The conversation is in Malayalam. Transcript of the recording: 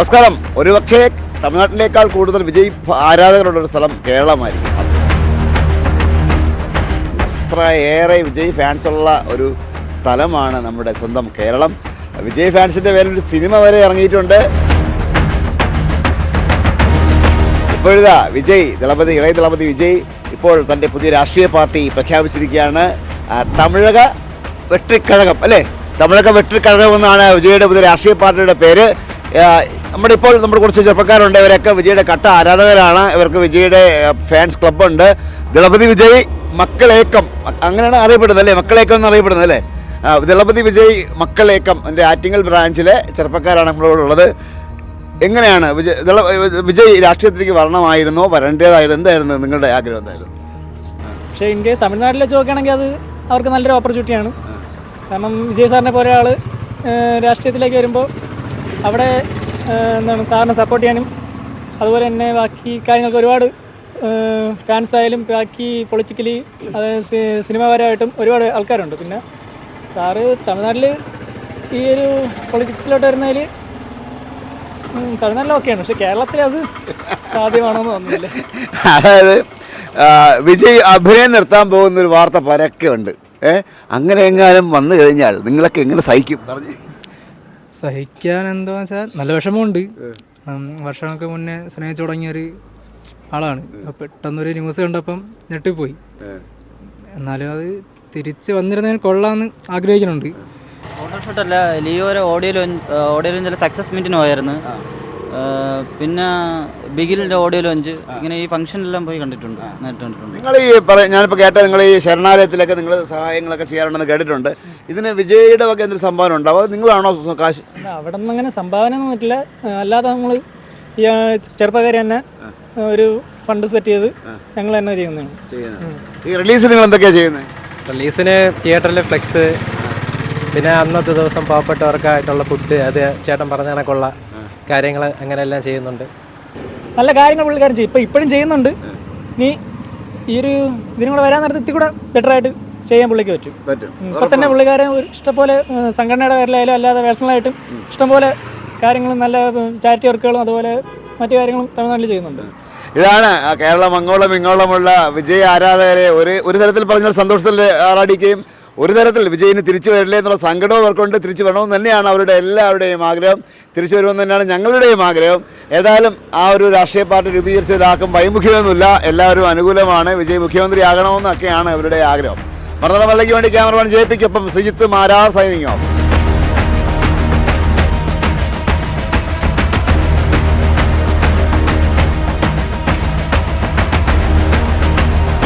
നമസ്കാരം. ഒരുപക്ഷെ തമിഴ്നാട്ടിലേക്കാൾ കൂടുതൽ വിജയ് ആരാധകരുള്ള ഒരു സ്ഥലം കേരളമായിരിക്കും. അത്രയേറെ വിജയ് ഫാൻസുള്ള ഒരു സ്ഥലമാണ് നമ്മുടെ സ്വന്തം കേരളം. വിജയ് ഫാൻസിന്റെ പേരിൽ ഒരു സിനിമ വരെ ഇറങ്ങിയിട്ടുണ്ട്. ഇപ്പോഴിതാ വിജയ് ദളപതി ഇളയ ദളപതി വിജയ് ഇപ്പോൾ തന്റെ പുതിയ രാഷ്ട്രീയ പാർട്ടി പ്രഖ്യാപിച്ചിരിക്കുകയാണ്. തമിഴക വെട്രിക്കഴകം അല്ലേ? തമിഴക വെട്രിക്കഴകം എന്നാണ് വിജയുടെ പുതിയ രാഷ്ട്രീയ പാർട്ടിയുടെ പേര്. നമ്മുടെ ഇപ്പോൾ നമ്മുടെ കുറച്ച് ചെറുപ്പക്കാരുണ്ട്. ഇവരൊക്കെ വിജയുടെ കട്ട ആരാധകരാണ്. ഇവർക്ക് വിജയുടെ ഫാൻസ് ക്ലബ്ബുണ്ട് ദളപതി വിജയ് മക്കളേക്കം. അങ്ങനെയാണ് അറിയപ്പെടുന്നത് അല്ലേ? മക്കളേക്കം എന്ന് അറിയപ്പെടുന്നത് അല്ലേ? ദളപതി വിജയ് മക്കളേക്കം എന്റെ ആറ്റിങ്ങൽ ബ്രാഞ്ചിലെ ചെറുപ്പക്കാരാണ് നമ്മളോടുള്ളത് എങ്ങനെയാണ് വിജയ് വിജയ് രാഷ്ട്രീയത്തിലേക്ക് വരണമായിരുന്നോ? വരേണ്ടതായിരുന്നു. എന്തായിരുന്നു? നിങ്ങളുടെ ആഗ്രഹം എന്തായിരുന്നു? പക്ഷേ ഇന്ത്യ തമിഴ്നാട്ടിലെ ചോദിക്കുകയാണെങ്കിൽ അത് അവർക്ക് നല്ലൊരു ഓപ്പർച്യൂണിറ്റിയാണ് കാരണം വിജയ് സാറിനെ പോലെ ആൾ രാഷ്ട്രീയത്തിലേക്ക് വരുമ്പോൾ അവിടെ എന്താണ് സാറിനെ സപ്പോർട്ട് ചെയ്യാനും അതുപോലെ തന്നെ ബാക്കി കാര്യങ്ങൾക്ക് ഒരുപാട് ഫാൻസ് ആയാലും ബാക്കി പൊളിറ്റിക്കലി അതായത് സിനിമാപരമായിട്ടും ഒരുപാട് ആൾക്കാരുണ്ട്. പിന്നെ സാറ് തമിഴ്നാട്ടിൽ ഈ ഒരു പൊളിറ്റിക്സിലോട്ട് വരുന്നതിൽ തമിഴ്നാട്ടിൽ ഓക്കെയാണ് പക്ഷെ കേരളത്തിൽ അത് സാധ്യമാണോന്ന് തോന്നുന്നില്ല. അതായത് വിജയ് അഭിനയം നിർത്താൻ പോകുന്ന ഒരു വാർത്ത പരക്കെ ഉണ്ട്. ഏഹ് അങ്ങനെ എങ്ങാനും വന്നു കഴിഞ്ഞാൽ നിങ്ങളൊക്കെ എങ്ങനെ സഹിക്കും? പറഞ്ഞു സഹിക്കാൻ എന്താന്ന് വെച്ചാൽ നല്ല വിഷമമുണ്ട്. വർഷങ്ങൾക്ക് മുന്നേ സ്നേഹിച്ചു തുടങ്ങിയൊരു ആളാണ്. പെട്ടെന്നൊരു ന്യൂസ് കണ്ടപ്പം ഞെട്ടിപ്പോയി. എന്നാലും അത് തിരിച്ച് വന്നിരുന്നതിന് കൊള്ളാമെന്ന് ആഗ്രഹിക്കുന്നുണ്ട്. ഫോട്ടോഷൂട്ടല്ല ലിയോരെ ഓഡിയോ ലോഞ്ച് ഓഡിയോ ലോഞ്ച് അല്ല സക്സസ് മീറ്റിന് പോയായിരുന്നു. പിന്നെ ബിഗിലിന്റെ ഓഡിയോ ലോഞ്ച് ഇങ്ങനെ ഈ ഫംഗ്ഷനിലെല്ലാം പോയി കണ്ടിട്ടുണ്ട് നേരിട്ട് കണ്ടിട്ടുണ്ട്. നിങ്ങൾ ഈ പറ ഞാനിപ്പോൾ കേട്ട നിങ്ങൾ ഈ ശരണാലയത്തിലൊക്കെ നിങ്ങൾ സഹായങ്ങളൊക്കെ ചെയ്യാറുണ്ടെന്ന് കേട്ടിട്ടുണ്ട്. ഇതിന് വിജയുടെ ഒക്കെ എന്തൊരു സംഭാവന ഉണ്ടാവും അത് നിങ്ങളാണോ കാശ്? അവിടെ നിന്ന് അങ്ങനെ സംഭാവന ഒന്നും പറ്റില്ല അല്ലാതെ നമ്മൾ ഈ ചെറുപ്പക്കാരി ചെറുപ്പക്കാർ തന്നെ ഒരു ഫണ്ട് സെറ്റ് ചെയ്ത് ഞങ്ങൾ തന്നെ ചെയ്യുന്നതാണ്. ഈ റിലീസ് നിങ്ങൾ എന്തൊക്കെയാണ് ചെയ്യുന്നത് റിലീസിന് തിയേറ്ററിൽ ഫ്ലെക്സ് പിന്നെ അന്നത്തെ ദിവസം പാവപ്പെട്ടവർക്കായിട്ടുള്ള ഫുഡ് അത് ചേട്ടൻ പറഞ്ഞ കണക്കുള്ള കാര്യങ്ങൾ അങ്ങനെയെല്ലാം ചെയ്യുന്നുണ്ട്. നല്ല കാര്യങ്ങൾ പുള്ളിക്കാരൻ ചെയ്യും. ഇപ്പം ഇപ്പോഴും ചെയ്യുന്നുണ്ട്. ഇനി ഈ ഒരു ഇതിനും കൂടെ വരാൻ നേരത്തെ കൂടെ ബെറ്റർ ആയിട്ട് ചെയ്യാൻ പുള്ളിക്ക് പറ്റും. പറ്റും. ഉം, തന്നെ പുള്ളിക്കാരൻ ഒരു ഇഷ്ടംപോലെ സംഘടനയുടെ പേരിലായാലും അല്ലാതെ പേഴ്സണലായിട്ടും ഇഷ്ടംപോലെ കാര്യങ്ങളും നല്ല ചാരിറ്റി വർക്കുകളും അതുപോലെ മറ്റു കാര്യങ്ങളും തമിഴ്നാട്ടിൽ ചെയ്യുന്നുണ്ട്. ഇതാണ് കേരളം അങ്ങോളം ഇങ്ങോളമുള്ള വിജയ ആരാധകരെ ഒരു ഒരു തരത്തിൽ പറഞ്ഞാൽ സന്തോഷത്തിൽ ആറാടിക്കുകയും ഒരു തരത്തിൽ വിജയിന് തിരിച്ചു വരില്ലേ എന്നുള്ള സങ്കടവും അവർക്കുണ്ട്. തിരിച്ചു വരണമെന്ന് തന്നെയാണ് അവരുടെ എല്ലാവരുടെയും ആഗ്രഹം. തിരിച്ചു വരുമെന്ന് തന്നെയാണ് ഞങ്ങളുടെയും ആഗ്രഹം. ഏതായാലും ആ ഒരു രാഷ്ട്രീയ പാർട്ടി രൂപീകരിച്ച രൂപീകരിച്ചതിലാക്കും വൈമുഖ്യമൊന്നുമില്ല എല്ലാവരും അനുകൂലമാണ്. വിജയ് മുഖ്യമന്ത്രി ആകണമെന്നൊക്കെയാണ് അവരുടെ ആഗ്രഹം. മർദ്ദന മല്ലയ്ക്ക് വേണ്ടി ക്യാമറമാൻ ജയിപ്പിക്കൊപ്പം ശ്രീജിത്ത് മാരാർ സൈനിങ് ഓഫ്